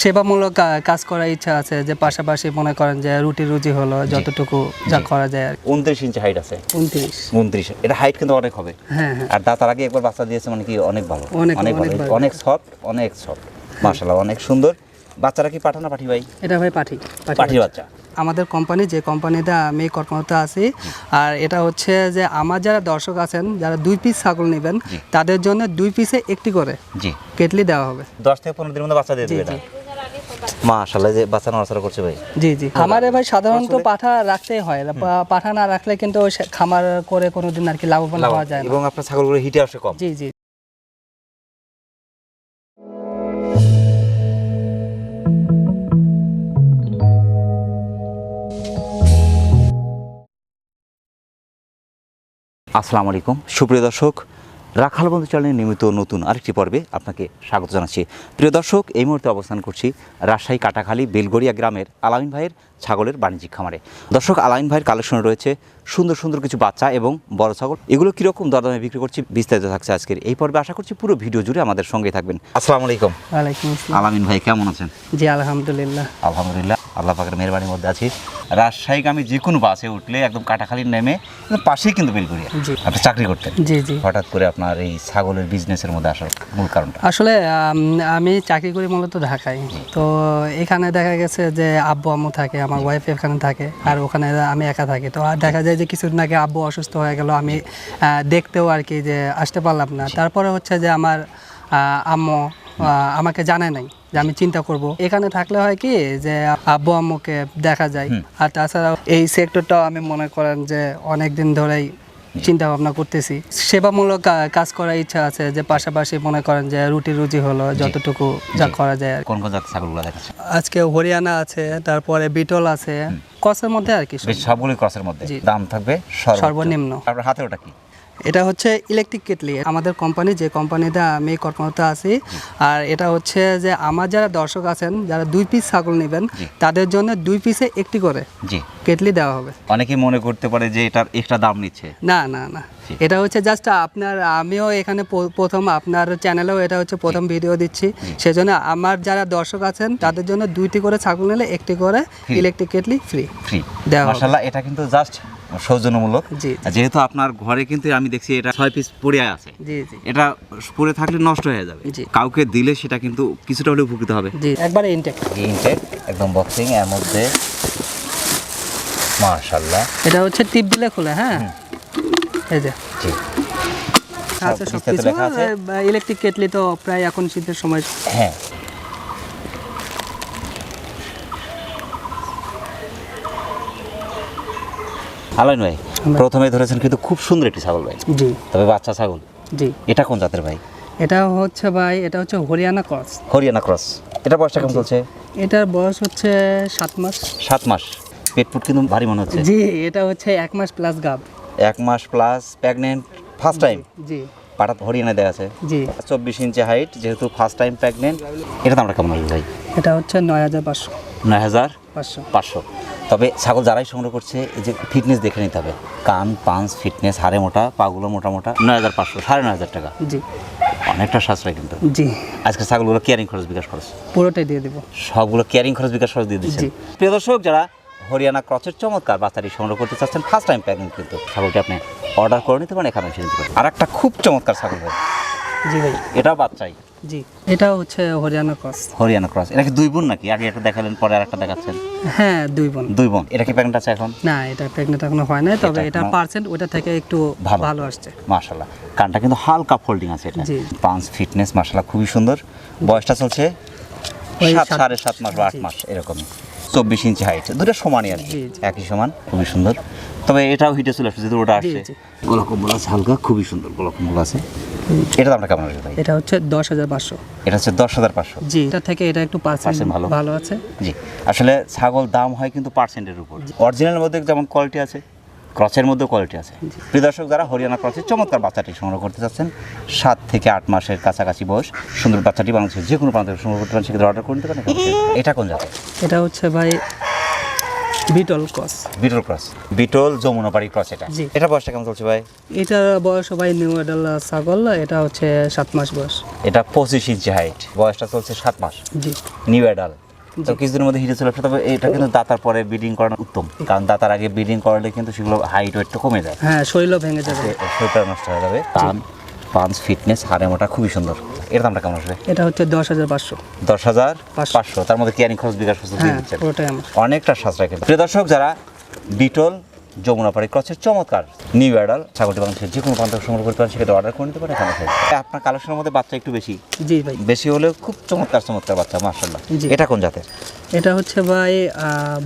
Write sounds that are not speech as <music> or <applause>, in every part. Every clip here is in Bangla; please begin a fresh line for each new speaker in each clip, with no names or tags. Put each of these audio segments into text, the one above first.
সেবামূলক কাজ করার ইচ্ছা আছে যে পাশাপাশি মনে করেন যে রুটি রুজি হলো যতটুকু যা করা যায় আর
উনত্রিশ ইঞ্চি হাইট আছে।
উনত্রিশ।
উনত্রিশ। এটা হাইট কিন্তু অনেক হবে।
হ্যাঁ হ্যাঁ।
আর দাঁতার আগে একবার বাচ্চা দিয়েছে মানে কি অনেক ভালো।
অনেক-
অনেক ভালো।
অনেক
সফট অনেক সফট মাশাআল্লাহ অনেক সুন্দর। বাচ্চারা কি পাঠানা পাঠি ভাই?
এটা ভাই পাঠি
পাঠির বাচ্চা।
আমাদের কোম্পানি যে কোম্পানিতে আমি কর্মরত আছি আর এটা হচ্ছে যে আমার যারা দর্শক আছেন যারা দুই পিস ছাগল নেবেন তাদের জন্য দুই পিসে একটি করে
জি।
কেটলি দেওয়া হবে।
দশ থেকে পনেরো দিনের মধ্যে বাচ্চা দিয়ে দেবে মাশাআল্লাহ যে বাচ্চা নড়াচড়া করছে ভাই।
জি জি। খামারে ভাই সাধারণত পাঠা রাখতেই হয়। পাঠা না রাখলে কিন্তু খামার করে কোনোদিন আর কি লাভবান হওয়া যায় না।
এবং আপনার ছাগলগুলো হিটে আসে কম।
জি জি।
আসসালামু আলাইকুম। সুপ্রিয় দর্শক রাখাল বন্ধু চ্যানেলের নিয়মিত নতুন আরেকটি পর্বে আপনাকে স্বাগত জানাচ্ছি। প্রিয় দর্শক এই মুহূর্তে অবস্থান করছি রাজশাহী কাটাখালী বেলগড়িয়া গ্রামের আলামিন ভাইয়ের ছাগলের বাণিজ্যিক খামারে। দর্শক আলামিন ভাইয়ের কালেকশনে রয়েছে সুন্দর সুন্দর কিছু বাচ্চা এবং বড় ছাগল। এগুলো কীরকম দরদামে বিক্রি করছি বিস্তারিত থাকছে আজকের এই পর্বে। আশা করছি পুরো ভিডিও জুড়ে আমাদের সঙ্গে থাকবেন। আসসালামু আলাইকুম।
আসসালাম।
আলামিন ভাই কেমন আছেন?
জি আলহামদুলিল্লাহ।
আলহামদুলিল্লাহ আল্লাহ পাকের মেহরবানির মধ্যে আছি। রাজশাহীগামী যে কোনো বাসে উঠলে একদম কাটাখালীর নেমে পাশেই কিন্তু বেলগড়িয়া। আপনি চাকরি করতেন।
জি জি।
হঠাৎ করে আপনার এই ছাগলের বিজনেসের মধ্যে আসার মূল কারণটা?
আসলে আমি চাকরি করি মূলত ঢাকায়। তো এখানে দেখা গেছে যে আব্বু আম্মু থাকে আমার ওয়াইফ এখানে থাকে আর ওখানে আমি একা থাকি। তো আর দেখা যায় যে কিছুদিন আগে আব্বু অসুস্থ হয়ে গেল আমি দেখতেও আর কি যে আসতে পারলাম না। তারপরে হচ্ছে যে আমার আম্মু আমাকে জানায় নাই যে আমি চিন্তা করব। এখানে থাকলে হয় কি যে আব্বু আম্মুকে দেখা যায়। আর তাছাড়াও এই সেক্টরটাও আমি মনে করেন যে অনেক দিন ধরেই চিন্তা ভাবনা করতেছি। সেবামূলক কাজ করার ইচ্ছা আছে যে পাশাপাশি মনে করেন যে রুটি রুজি হলো যতটুকু যা করা যায়
কোন কোন জাতের ছাগলগুলো দেখাচ্ছে?
আজকে হরিয়ানা আছে তারপরে বিটল আছে। কসের মধ্যে আর কি
সবগুলোই ক্রসের মধ্যে। দাম থাকবে
সর্বনিম্ন।
আপনার হাতে ওটা কি?
এটা হচ্ছে ইলেকট্রিক কেটলি আমাদের কোম্পানি যে কোম্পানিতে আমি কর্মরত আছি আর এটা হচ্ছে যে আমার যারা দর্শক আছেন যারা দুই পিস ছাগল নেবেন তাদের জন্য দুই পিসে একটি করে
জি।
কেটলি দেওয়া হবে।
অনেকেই মনে করতে পারে যে এটার এক্সট্রা দাম নিচ্ছে।
না না না। এটা হচ্ছে জাস্ট আপনার আমিও এখানে প্রথম আপনার চ্যানেলেও এটা হচ্ছে প্রথম ভিডিও দিচ্ছি। সেজন্য আমার যারা দর্শক আছেন তাদের জন্য দুইটি করে ছাগল নিলে একটি করে ইলেকট্রিক কেটলি ফ্রি
ফ্রি
দেওয়া
মাশাআল্লাহ এটা কিন্তু জাস্ট সৌজন্যমূলক। যেহেতু আপনার ঘরে কিন্তু আমি দেখছি এটা ছয় পিস পড়ে আছে। এটা পড়ে থাকলে নষ্ট হয়ে যাবে। কাউকে দিলে সেটা কিন্তু কিছুটা হলেও উপকৃত হবে।
একবারে ইনটেক
ইনটেক একদম বক্সিং এর মধ্যে। মাশাআল্লাহ।
এটা হচ্ছে টিপ দিলে খোলে হ্যাঁ? এই যে। ইলেকট্রিক কেটলি তো প্রায় এখন শীতের সময়
হ্যাঁ। আলাইন ভাই? প্রথমে ধরেছেন কিন্তু খুব সুন্দর একটি ছাগল ভাই।
জি।
তবে বাচ্চা ছাগল?
জি।
এটা কোন জাতের ভাই?
এটা হচ্ছে ভাই এটা হচ্ছে হরিয়ানা ক্রস।
হরিয়ানা ক্রস। এটা বয়সটা কেমন চলছে?
এটার বয়স হচ্ছে সাত মাস।
সাত মাস। পেট ফুট কিন্তু ভারী মনে হচ্ছে।
জি এটা হচ্ছে এক মাস প্লাস গাব।
এক মাস প্লাস প্রেগনেন্ট ফার্স্ট টাইম
জি।
পাটা হরিয়ানা দেওয়া আছে।
জি।
চব্বিশ ইঞ্চি হাইট যেহেতু ফার্স্ট টাইম প্রেগনেন্ট এটা তো আমরা কেমন লাগবে ভাই?
এটা হচ্ছে নয় হাজার পাঁচশো।
নয় হাজার
পাঁচশো।
পাঁচশো। তবে ছাগল যারাই সংগ্রহ করছে এই যে ফিটনেস দেখে নিতে হবে। কান পাঞ্চ ফিটনেস হাড়ে মোটা পাগুলো মোটা মোটা নয় হাজার পাঁচশো সাড়ে নয় হাজার টাকা।
জি।
অনেকটা সাশ্রয় কিন্তু।
জি।
আজকে ছাগলগুলো কেয়ারিং খরচ বিকাশ খরচ।
পুরোটাই দিয়ে দেবো।
সবগুলো কেয়ারিং খরচ বিকাশ খরচ দিয়ে দিচ্ছেন।
জি।
প্রিয় দর্শক যারা হরিয়ানা ক্রচের চমৎকার বাচ্চাটি সংগ্রহ করতে চাচ্ছেন ফার্স্ট টাইম প্যাকিং কিন্তু ছাগলটি আপনি অর্ডার করে নিতে পারেন এখানে এসে নিতে পারেন। আর একটা খুব চমৎকার ছাগল ভাই।
জি ভাই।
এটাও বাচ্চাই।
জি। এটা হচ্ছে হরিয়ানা ক্রস।
হরিয়ানা ক্রস। এটা কি দুই বোন নাকি? আগে একটা দেখালেন পরে আর একটা দেখাচ্ছেন।
হ্যাঁ দুই বোন।
দুই বোন। এটা কি প্যাকেট আছে এখন?
না এটা প্রেগনেন্ট এখনও হয় নাই তবে
এটা
পার্সেন্ট ওটা থেকে একটু
ভালো।
আসছে।
মাশাল্লাহ কানটা কিন্তু হালকা ফোল্ডিং আছে এটা। পাঁচ ফিটনেস মাশাল্লাহ খুবই সুন্দর। বয়সটা চলছে সাত সাড়ে সাত মাস বা আট মাস এরকমই। চব্বিশ ইঞ্চি হাইট দুটো সমানই আর কি। একই সমান খুবই সুন্দর। তবে এটাও হিটে চলে আসছে যেহেতু ওটা আসছে।
জি।
গোলা কম্বল আছে হালকা খুবই সুন্দর গোলা কম্বল আছে। এটা দামটা কেমন আসবে ভাই?
এটা হচ্ছে দশ হাজার পাঁচশো।
এটা হচ্ছে দশ হাজার পাঁচশো।
জি এটা থেকে এটা একটু পার্সেন্ট
ভালো।
ভালো আছে।
জি আসলে ছাগল দাম হয় কিন্তু পার্সেন্টের উপর। অরিজিনালের মধ্যে যেমন কোয়ালিটি আছে ক্রসের মধ্যে কোয়ালিটি আছে। প্রিয় দর্শক যারা হরিয়ানা ক্রচের চমৎকার বাচ্চাটি সংগ্রহ করতে চাচ্ছেন সাত থেকে আট মাসের কাছাকাছি বয়স সুন্দর বাচ্চাটি বাংলাদেশের যে কোনো প্রান্ত থেকে সংগ্রহ করতে পারেন সেক্ষেত্রে অর্ডার করে নিতে পারেন। এটা কোন জাতের?
এটা হচ্ছে ভাই Beetal cross
Beetal cross Beetal Jamunapari cross এটা। এটা বয়সটা কেমন চলছে ভাই?
এটা বয়স ভাই নিউ এডাল ছাগল এটা হচ্ছে সাত মাস বয়স।
এটা পঁচিশ ইঞ্চি হাইট বয়সটা চলছে সাত মাস।
জি।
নিউ অ্যাডাল তো কিছুদিনের মধ্যে হিটে চলে তবে এটা কিন্তু দাতার পরে ব্রিডিং করানো উত্তম। কারণ দাতার আগে ব্রিডিং করলে কিন্তু সেগুলো হাইট ওয়েটটা কমে যায়।
হ্যাঁ শরীরও ভেঙে যাবে।
শরীরটা নষ্ট হয়ে যাবে। কান পাঞ্চ ফিটনেস হাড়ে মোটা খুবই সুন্দর। এর দামটা কেমন আসবে?
এটা হচ্ছে দশ হাজার পাঁচশো।
দশ হাজার
পাঁচশো।
তার মধ্যে কেয়ারিং খরচ বিকাশ খরচ দিয়ে
হ্যাঁ
দিচ্ছেন? অনেকটা সাশ্রয় কিন্তু। প্রিয় দর্শক যারা বিটল যমুনাপাড়ি ক্রসের চমৎকার নিউ অ্যাডাল ছাগলটি বাংলাদেশের যে কোনো প্রান্ত সংগ্রহ করতে পারেন সেক্ষেত্রে অর্ডার করে নিতে পারেন এখানে আপনার কালেকশনের মধ্যে বাচ্চা একটু বেশি?
জি ভাই।
বেশি হলেও খুব চমৎকার চমৎকার বাচ্চা মার্শাল্লাহ এটা কোন জাতের?
এটা হচ্ছে ভাই আহ,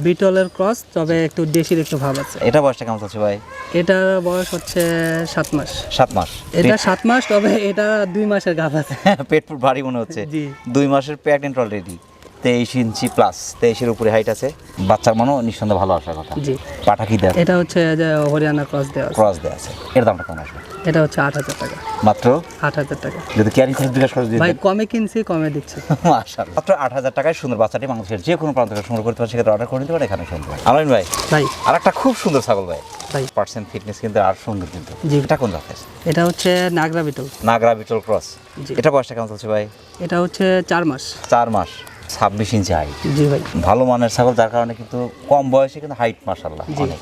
বিটলের ক্রস তবে একটু দেশির একটু ভাব আছে।
এটা বয়সটা কেমন চলছে ভাই?
এটার বয়স হচ্ছে সাত মাস।
সাত মাস।
এটা সাত মাস তবে এটা দুই মাসের গাভ আছে। <laughs>
পেট ভারী মনে হচ্ছে। দুই মাসের প্রেগনেন্ট অলরেডি তেইশ ইঞ্চি প্লাস তেইশের উপরে হাইট আছে। বাচ্চার মনও নিঃসন্দেহে ভালো আসার কথা।
জি।
পাঠা কি দেয়
এটা হচ্ছে যে হরিয়ানা ক্রস দেওয়া
ক্রস দেওয়া আছে। এর দামটা কেমন আসবে?
এটা হচ্ছে আট হাজার টাকা।
মাত্র?
আট হাজার টাকা।
যদি ক্যারিং খরচ বিকাশ খরচ
ভাই কমে কিনছি কমে দিচ্ছি। <laughs>
মাশাআল্লাহ। মাত্র আট হাজার টাকায় সুন্দর বাচ্চাটি বাংলাদেশের যে কোনো প্রান্ত থেকে সংগ্রহ করতে পারেন সেক্ষেত্রে অর্ডার করে নিতে পারেন এখানে শুনতে পারেন ভাই
ভাই।
আর একটা খুব সুন্দর ছাগল ভাই।
ভাই।
পার্সেন্ট ফিটনেস কিন্তু আর সুন্দর কিন্তু।
জি।
এটা কোন জাতের?
এটা হচ্ছে নাগরা বিটল।
নাগরা বিটল ক্রস। এটা বয়সটা কেমন চলছে ভাই?
এটা হচ্ছে চার মাস।
চার মাস। ছাব্বিশ ইঞ্চি হাইট
জি ভাই।
ভালো মানের ছাগল যার কারণে কিন্তু কম বয়সে কিন্তু হাইট মাশাল্লাহ
জি।
অনেক।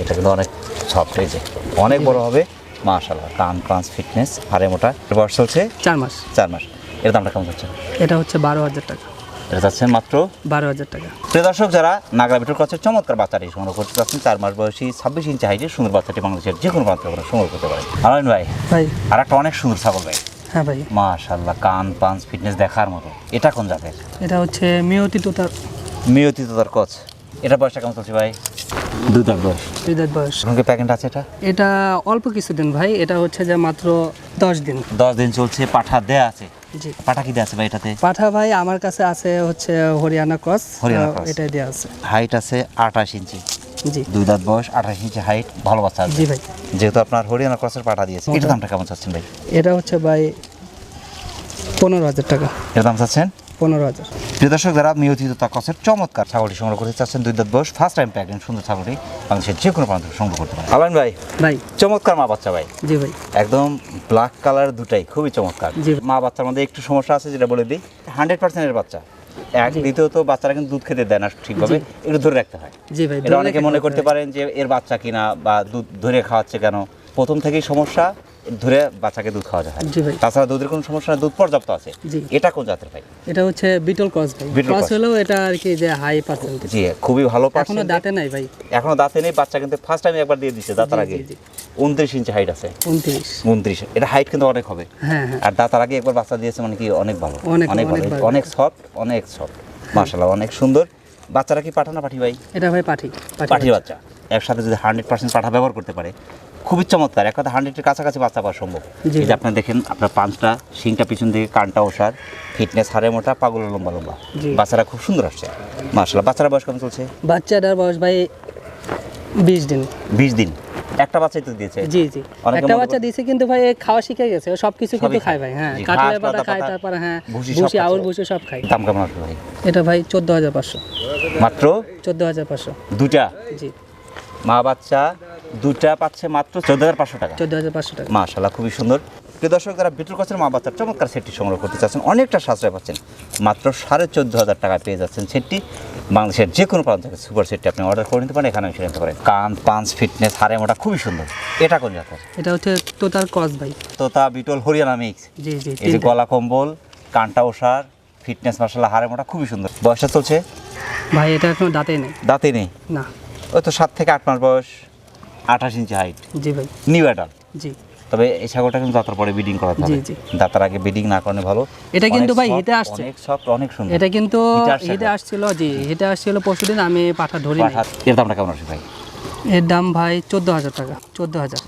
এটা কিন্তু অনেক সফট যে অনেক বড় হবে মাশাল্লাহ কান পাঁচ ফিটনেস হাড়ে মোটা। বয়স চলছে
চার মাস।
চার মাস। এর দামটা কেমন হচ্ছে
এটা হচ্ছে বারো হাজার টাকা।
এটা যাচ্ছে মাত্র
বারো হাজার টাকা।
প্রিয় দর্শক যারা নাগরা বিটুর কাছে চমৎকার বাচ্চাটি সংগ্রহ করতে পারছেন চার মাস বয়সী ছাব্বিশ ইঞ্চি হাইটের সুন্দর বাচ্চাটি বাংলাদেশের যে কোনো থেকে সংগ্রহ করতে পারেন। আলামিন ভাই
ভাই।
আর একটা অনেক সুন্দর ছাগল ভাই।
হ্যাঁ ভাই।
মাশাল্লাহ কান পাঁচ ফিটনেস দেখার মতো। এটা কোন জাতের?
এটা হচ্ছে মিয়তি তোতার।
মিয়তি তার কচ। এটা বয়সটা কেমন চলছে ভাই? দুই দাঁত বয়স।
হৃদয় বয়স।
এখন প্যাকেট আছে এটা?
এটা অল্প কিছুদিন ভাই এটা হচ্ছে যে মাত্র দশ দিন।
দশ দিন চলছে পাঠা দেয়া আছে।
জি।
পাঠা কি দেয়া আছে ভাই এটাতে?
পাঠা ভাই আমার কাছে আছে হচ্ছে হরিয়ানা ক্রস।
হরিয়ানা।
এটাই দেওয়া আছে।
হাইট আছে আঠাশ ইঞ্চি। দুই দাঁত বয়স আঠাশ ইঞ্চি হাইট ভালো বাচ্চা
জি ভাই।
যেহেতু আপনার হরিয়ানা ক্রসের পাঠা দিয়েছে এটার দামটা কেমন চাচ্ছেন ভাই?
এটা হচ্ছে ভাই পনেরো হাজার টাকা।
এর দাম চাচ্ছেন?
পনেরো হাজার।
প্রিয় দর্শক যারা তাকসের চমৎকার ছাগলটি সংগ্রহ করতে চাচ্ছেন দুই দাঁত বয়স ফার্স্ট টাইম প্যাকেট সুন্দর ছাগলটি বাংলাদেশের যে কোনো প্রান্ত সংগ্রহ করতে পারেন। আলান ভাই
ভাই।
চমৎকার মা বাচ্চা ভাই।
জি ভাই।
একদম ব্ল্যাক কালার দুটাই খুবই চমৎকার।
জি।
মা বাচ্চার মধ্যে একটু সমস্যা আছে যেটা বলে দিই হান্ড্রেড পার্সেন্টের বাচ্চা। এক দ্বিতীয়ত বাচ্চারা কিন্তু দুধ খেতে দেয় না ঠিকভাবে একটু ধরে রাখতে হয়। এটা অনেকে মনে করতে পারেন যে এর বাচ্চা কিনা বা দুধ ধরে খাওয়াচ্ছে কেন? প্রথম থেকেই সমস্যা ধরে বাচ্চাকে দুধ খাওয়া যায়
জি ভাই।
তাছাড়া দুধের কোনো সমস্যা নেই দুধ পর্যাপ্ত আছে। এটা কোন জাতের ভাই?
এটা হচ্ছে বিটল ক্রস ভাই। ক্রস। হলেও এটা আর কি যে হাই পার্সেন্টেজ
জি খুবই ভালো এখনও
দাঁতে নাই ভাই।
এখনও দাঁতে নেই বাচ্চা কিন্তু ফার্স্ট টাইম একবার দিয়ে দিচ্ছে দাঁতার আগে।
জি, জি।
উনত্রিশ ইঞ্চি হাইট আছে।
উনত্রিশ।
উনত্রিশ। এটা হাইট কিন্তু অনেক হবে।
হ্যাঁ হ্যাঁ।
আর দাঁতার আগে একবার বাচ্চা দিয়েছে মানে কি অনেক ভালো।
অনেক,
অনেক ভালো
অনেক
সফট অনেক সফট মাশাল্লাহ অনেক সুন্দর। বাচ্চারা কি পাঠানো পাঠি ভাই?
এটা ভাই পাঠি
পাঠি বাচ্চা। একসাথে যদি হান্ড্রেড পার্সেন্ট পাঠা ব্যবহার করতে পারে খুবই চমৎকার। এক কথা হান্ড্রেডের কাছাকাছি বাচ্চা পাওয়া সম্ভব।
যদি
এই যে আপনার দেখেন আপনার পাঁচটা শিংটা পিছন দিকে কানটা ওষার ফিটনেস হারে মোটা পাগল লম্বা লম্বা। বাচ্চারা খুব সুন্দর আসছে। মার্শাল বাচ্চারা বয়স কেমন চলছে?
বাচ্চাটার বয়স ভাই বিশ দিন।
বিশ দিন। একটা বাচ্চাই তো দিয়েছে।
জি জি। একটা বাচ্চা দিয়েছে কিন্তু ভাই খাওয়া শিখে গেছে সব কিছু কিন্তু খায়। ভাই হ্যাঁ। কাটলে পাতা খায় তারপর হ্যাঁ
ভুসি
আউর ভুসি সব খায়।
দাম কেমন আসবে ভাই?
এটা ভাই চোদ্দ হাজার পাঁচশো।
মাত্র?
চোদ্দ হাজার পাঁচশো।
দুটা
জি।
মা বাচ্চা দুটা পাচ্ছে মাত্র চোদ্দ হাজার পাঁচশো টাকা।
চোদ্দ হাজার পাঁচশো টাকা।
মাশাল্লাহ খুবই সুন্দর। প্রিয় দর্শক যারা বিটুল কাছের মা বাচ্চার চমৎকার সেটটি সংগ্রহ করতে চাচ্ছেন অনেকটা সাশ্রয় পাচ্ছেন। মাত্র সাড়ে চোদ্দ হাজার টাকা পেয়ে যাচ্ছেন সেটটি। বাংলাদেশের যে কোনো প্রান্ত থেকে সুপার সেটটি আপনি অর্ডার করে নিতে পারেন এখানে এসে নিতে পারেন। কান পাঞ্চ ফিটনেস হারে মোটা খুবই সুন্দর। এটা কোন জাতের?
এটা হচ্ছে তোতার ক্রস ভাই।
তো তা বিটল হরিয়ানা মিক্স।
জি জি
এই যে গলা কম্বল কানটা ওষার ফিটনেস মার্শাল্লাহ হারে মোটা খুবই সুন্দর। বয়সটা চলছে?
ভাই এটা এখনও দাঁতে নেই।
দাঁতে নেই?
না।
ওই তো সাত থেকে আট মাস বয়স আঠাশ ইঞ্চি হাইট
জি ভাই।
নিউ অ্যাডাল্ট
জি।
তবে এই ছাগলটা কিন্তু দাঁতার পরে বিডিং করাতে হবে। দাঁতার আগে বিডিং না করানো ভালো।
এটা কিন্তু ভাই হিটে আসছে।
অনেক সফট অনেক সুন্দর।
এটা কিন্তু
একবার।
আসছিল জি হিটে আসছিল পরশুদিন আমি পাঠা ধরি
এর দামটা কেমন আসে ভাই?
এর দাম ভাই চোদ্দ হাজার টাকা চোদ্দ হাজার।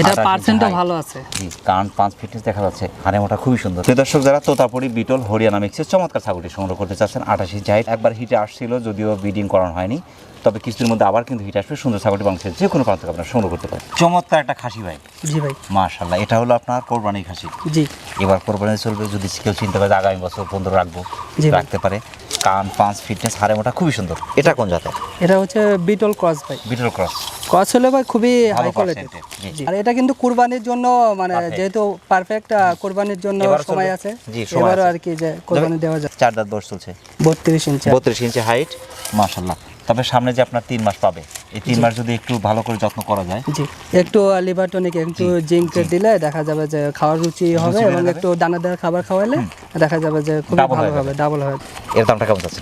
এটা পার্সেন্টও ভালো আছে।
জি কান পাঁচ ফিটনেস দেখা যাচ্ছে। হাড়ে মোটা খুবই সুন্দর। প্রিয় দর্শক যারা তোতাপুরি বিটল হরিয়ানা মিক্সের চমৎকার ছাগলটি সংগ্রহ করতে চাচ্ছেন আঠাশ ইঞ্চি হাইট একবার হিটে আসছিল যদিও ব্রিডিং করানো হয়নি। তবে কিছুদিনের মধ্যে আবার কিন্তু হিট আসবে সুন্দর ছাগলটি বাংলাদেশের যে কোনো প্রান্ত থেকে আপনারা সংগ্রহ করতে পারেন। চমৎকার একটা খাসি ভাই।
জি ভাই।
মাশাল্লাহ এটা হলো আপনার কোরবানির খাসি।
জি।
এবার কোরবানি চলবে যদি কেউ চিনতে পারে আগামী বছর পর্যন্ত রাখব
জি ভাই।
রাখতে পারে। কান পাঁচ ফিটনেস হাড়ে মোটা খুবই সুন্দর। এটা কোন জাতের?
এটা হচ্ছে বিটল ক্রস ভাই।
বিটল ক্রস।
ক্রস হলে ভাই খুবই
ভালো
হাই কোয়ালিটি
percentage, জি।
আর এটা কিন্তু কুরবানির জন্য মানে
Perfect.
যেহেতু পারফেক্ট কুরবানির জন্য সময় আছে।
জি, সময়
এবারও
আছে।
আর কি যে কুরবানি দেওয়া যায়।
চার দাঁত বয়স চলছে।
বত্রিশ ইঞ্চি।
বত্রিশ ইঞ্চি হাইট মাশাল্লাহ তবে সামনে যে আপনার তিন মাস পাবে এই তিন মাস যদি একটু ভালো করে যত্ন করা যায়।
জি একটু লিভার টনিক একটু জিঙ্ক দিলে দেখা যাবে যে খাওয়ার রুচি হবে এবং। একটু দানাদার খাবার খাওয়ালে দেখা যাবে যে
Double
ভালো হবে ডাবল হবে
এর দামটা কেমন যাচ্ছে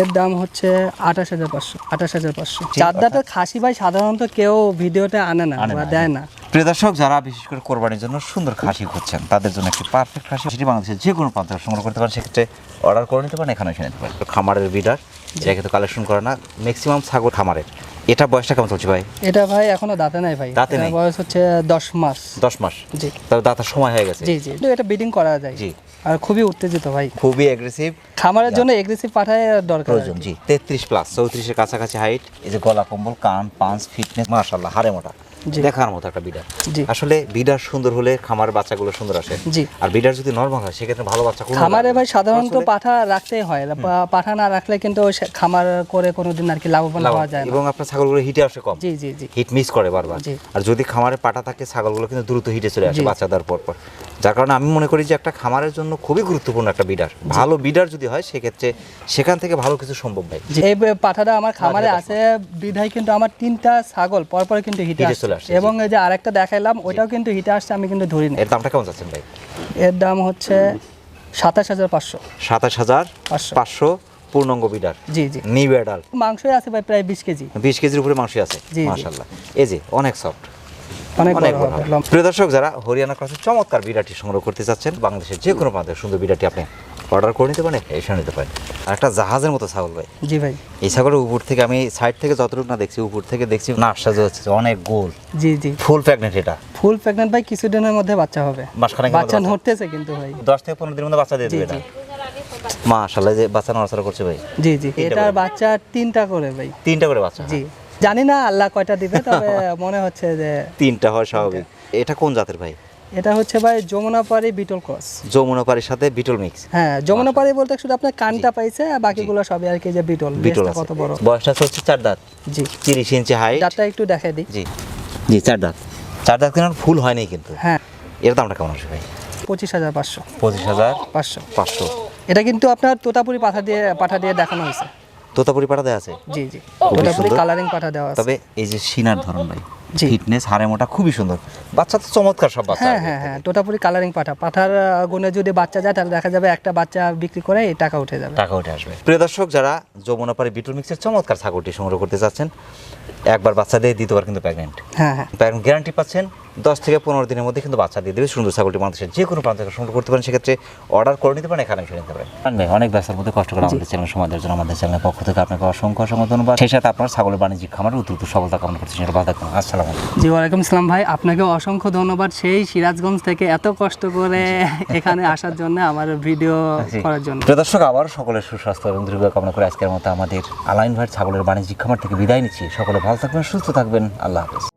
এর দাম হচ্ছে আঠাশ হাজার পাঁচশো আঠাশ হাজার পাঁচশো। চার দাঁতের খাসি ভাই সাধারণত কেউ ভিডিওতে আনে না বা দেয় না।
প্রিয় দর্শক যারা বিশেষ করে কোরবানির জন্য সুন্দর খাসি খুঁজছেন তাদের জন্য একটি পারফেক্ট খাসি সেটি বাংলাদেশের যে কোনো প্রান্ত সংগ্রহ করতে পারেন সেক্ষেত্রে অর্ডার করে নিতে পারেন এখানে এসে নিতে পারেন। খামারের বিডার এটা কিন্তু কালেকশন করে না ম্যাক্সিমাম ছাগল খামারের। এটা বয়সটা কেমন চলছে ভাই?
এটা ভাই এখনও দাঁতে নাই ভাই।
দাঁতে নেই?
বয়স হচ্ছে দশ মাস।
দশ মাস?
জি।
তবে দাতার সময় হয়ে গেছে।
জি জি। তো এটা বিডিং করা যায়।
জি।
আর খুবই উত্তেজিত ভাই।
খুবই অ্যাগ্রেসিভ
খামারের জন্য এগ্রেসিভ পাঠায় দরকার
প্রয়োজন জি। তেত্রিশ প্লাস চৌত্রিশের কাছাকাছি হাইট এই যে গলা কম্বল কান পাঁচ ফিটনেস মাশাল্লাহ হাড়ে মোটা। দেখার মতো একটা বিডার আসলে বিডার সুন্দর হলে খামার বাচ্চাগুলো সুন্দর আসে।
জি।
আর বিডার যদি নর্মাল হয় সেক্ষেত্রে ভালো বাচ্চা কোনো
খামারে ভাই সাধারণত পাঠা রাখতেই হয়। পাঠা না রাখলে কিন্তু খামার করে কোনোদিন আর কি লাভবান
লাভ-
হওয়া যায় না।
এবং আপনার ছাগলগুলো হিটে আসে কম।
জি জি জি।
হিট মিস করে বারবার।
জি।
আর যদি খামারে পাটা থাকে ছাগলগুলো কিন্তু দ্রুত হিটে চলে আসে বাচ্চা দেওয়ার পর পর। যার কারণে আমি মনে করি যে একটা খামারের জন্য খুবই গুরুত্বপূর্ণ একটা বিডার ভালো বিডার যদি হয় সেক্ষেত্রে সেখান থেকে ভালো কিছু সম্ভব ভাই।
এই পাঠাটা আমার খামারে আছে। বিধায় কিন্তু আমার তিনটা ছাগল পরপর কিন্তু হিটে
হিটে চলে আসছে,
এবং এই যে আরেকটা দেখাইলাম ওইটাও কিন্তু হিটে আসছে আমি কিন্তু ধরি না
এর দামটা কেমন যাচ্ছেন ভাই?
এর দাম হচ্ছে সাতাশ হাজার পাঁচশো।
সাতাশ হাজার
পাঁচশো
পূর্ণাঙ্গ বিডার।
জি জি।
নিউ অ্যাডাল্ট
মাংসই আছে ভাই প্রায় বিশ কেজি।
বিশ কেজির উপরে মাংস আছে। মাশাল্লাহ এই যে অনেক সফট। প্রিয় দর্শক যারা হরিয়ানা ক্রসের চমৎকার বিড়াটি সংগ্রহ করতে চাচ্ছেন বাংলাদেশের যে কোনো প্রান্তে সুন্দর বিড়াটি আপনি অর্ডার করে নিতে পারেন এসে নিতে পারেন। আর একটা জাহাজের মতো ছাগল ভাই।
জি ভাই।
এই ছাগলের উপর থেকে আমি সাইড থেকে যতটুকু না দেখছি উপর থেকে দেখছি না সাজা হচ্ছে অনেক গোল।
জি জি।
ফুল প্রেগনেন্ট এটা।
ফুল প্রেগনেন্ট ভাই কিছুদিনের মধ্যে বাচ্চা হবে।
মাসখানেকের মধ্যে
বাচ্চা। নড়তেছে কিন্তু ভাই।
দশ থেকে পনেরো দিনের মধ্যে বাচ্চা দিয়ে দেবে মাশাল্লাহ যে বাচ্চা নড়াচড়া করছে ভাই।
জি জি। এটার বাচ্চা তিনটা করে ভাই।
তিনটা করে বাচ্চা।
জি। জানি না আল্লাহ কয়টা দিবে তবে মনে হচ্ছে যে
তিনটা হয় স্বাভাবিক। এটা কোন জাতের ভাই?
এটা হচ্ছে ভাই যমুনাপাড়ি বিটল ক্রস।
যমুনাপাড়ির সাথে বিটল মিক্স।
হ্যাঁ যমুনাপাড়ি বলতে শুধু আপনার কানটা পাইছে আর বাকিগুলো সবই আর কি যে বিটল
বিটল
কত বড়।
বয়সটা হচ্ছে চার দাঁত।
জি।
তিরিশ ইঞ্চি হাইট
দাঁতটা একটু দেখাই দিই।
জি। জি চার দাঁত। চার দাঁত কেন ফুল হয়নি কিন্তু।
হ্যাঁ।
এর দামটা কেমন আসবে ভাই?
পঁচিশ হাজার পাঁচশো।
পঁচিশ হাজার
পাঁচশো।
পাঁচশো।
এটা কিন্তু আপনার তোতাপুরি পাঠা দিয়ে পাঠা দিয়ে দেখানো হয়েছে।
তোতাপুরি পাড়া দেওয়া আছে?
জি জি। তোতাপুরি কালারিং পাঠা দেওয়া আছে।
তবে এই যে সিনার ধরন ভাই। ফিটনেস হারে মোটা খুবই সুন্দর। বাচ্চা তো চমৎকার সব বাচ্চা।
হ্যাঁ হ্যাঁ হ্যাঁ টোটাপুরি কালারিং পাঠা। পাঠার গুণে যদি বাচ্চা যায় তাহলে দেখা যাবে একটা বাচ্চা বিক্রি করে এই টাকা উঠে যাবে।
টাকা উঠে আসবে। প্রিয় দর্শক যারা যমুনাপাড়ি বিটুল মিক্সের চমৎকার ছাগলটি সংগ্রহ করতে চাচ্ছেন একবার বাচ্চা দিয়ে দ্বিতীয়বার কিন্তু প্রেগনেন্ট।
হ্যাঁ হ্যাঁ।
গ্যারান্টি পাচ্ছেন দশ থেকে পনেরো দিনের মধ্যে কিন্তু বাচ্চা দিয়ে দেবে সুন্দর ছাগলটি বাংলাদেশের যে কোনো প্রান্ত থেকে সংগ্রহ করতে পারেন সেক্ষেত্রে অর্ডার করে নিতে পারেন এখানে এসে নিতে পারেন। ভাই অনেক ব্যস্তার মধ্যে কষ্ট করে আমাদের চ্যানেল সময় দেওয়ার জন্য আমাদের চ্যানেলের পক্ষ থেকে আপনাকে অসংখ্য অসংখ্য ধন্যবাদ। সেই সাথে আপনার ছাগলের বাণিজ্যিক খামার উত্তর সফলতা কামনা করতে সেটা বাধা আসসালাম
জি ওয়ালাইকুম আসসালাম ভাই। আপনাকে অসংখ্য ধন্যবাদ। সেই সিরাজগঞ্জ থেকে এত কষ্ট করে এখানে আসার জন্য আমার ভিডিও করার জন্য।
প্রিয় দর্শক আবার সকলের সুস্বাস্থ্য এবং দীর্ঘ কামনা করে আজকের মতো আমাদের আলাইন ভাইয়ের ছাগলের বাণিজ্যিক খামার থেকে বিদায় নিচ্ছি। সকলে ভালো থাকবেন সুস্থ থাকবেন। আল্লাহ হাফেজ।